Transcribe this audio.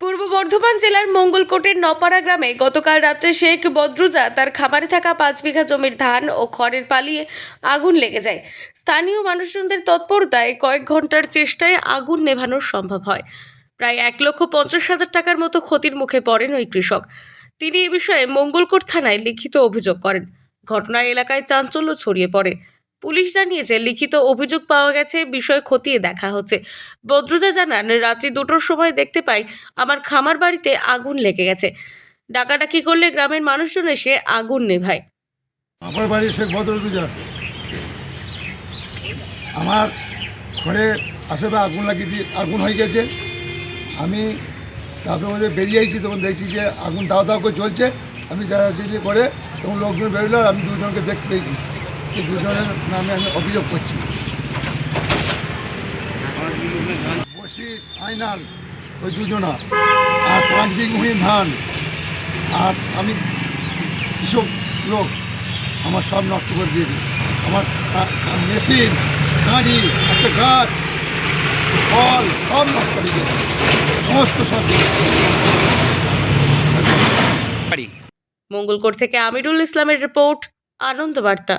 পূর্ব বর্ধমান জেলার মঙ্গলকোটের নপাড়া গ্রামে গতকাল রাত্রে শেখ বদরুজা তার খামারে থাকা পাঁচ বিঘা জমির ধান ও খড়ের পালিয়ে আগুন লেগে যায়। স্থানীয় মানুষজনদের তৎপরতায় কয়েক ঘণ্টার চেষ্টায় আগুন নেভানো সম্ভব হয়। প্রায় এক লক্ষ পঞ্চাশ হাজার টাকার মতো ক্ষতির মুখে পড়েন ওই কৃষক। তিনি এ বিষয়ে মঙ্গলকোট থানায় লিখিত অভিযোগ করেন। ঘটনায় এলাকায় চাঞ্চল্য ছড়িয়ে পড়ে। পুলিশ জানিয়েছে, লিখিত অভিযোগ পাওয়া গেছে, বিষয় খতিয়ে দেখা হচ্ছে। বদরুজা জানান, রাত্রি দুটোর সময় দেখতে পাই আমার খামার বাড়িতে আগুন লেগে গেছে। ডাকাডাকি করলে গ্রামের মানুষজন এসে আগুন নেভায়। আমার বাড়ি শেখ বদরুদ্দুজা আমার ঘরে আশেপাশে আগুন লাগিয়ে দিয়ে আগুন হয়ে গেছে। আমি তারপরে মধ্যে বেরিয়েছি, তখন দেখছি যে আগুন দাও দাও করে চলছে আমি যাচ্ছি করে তখন লোকজন বেরোলো আমি দুজনকে দেখতে পেয়েছি। এই দুজনের নামে আমি অভিযোগ করছি। বসির আইনাল ওই দুজনা। আর পাঁচ বিঘুনি ধান। আর আমি কৃষক লোক আমার সব নষ্ট করে দিয়েছে। আমার মেশিন গাড়ি একটা গাছ ফল সব নষ্ট করে দিয়েছে। সমস্ত সব বাড়ি। মঙ্গলকোট থেকে আমিরুল ইসলামের রিপোর্ট আনন্দ বার্তা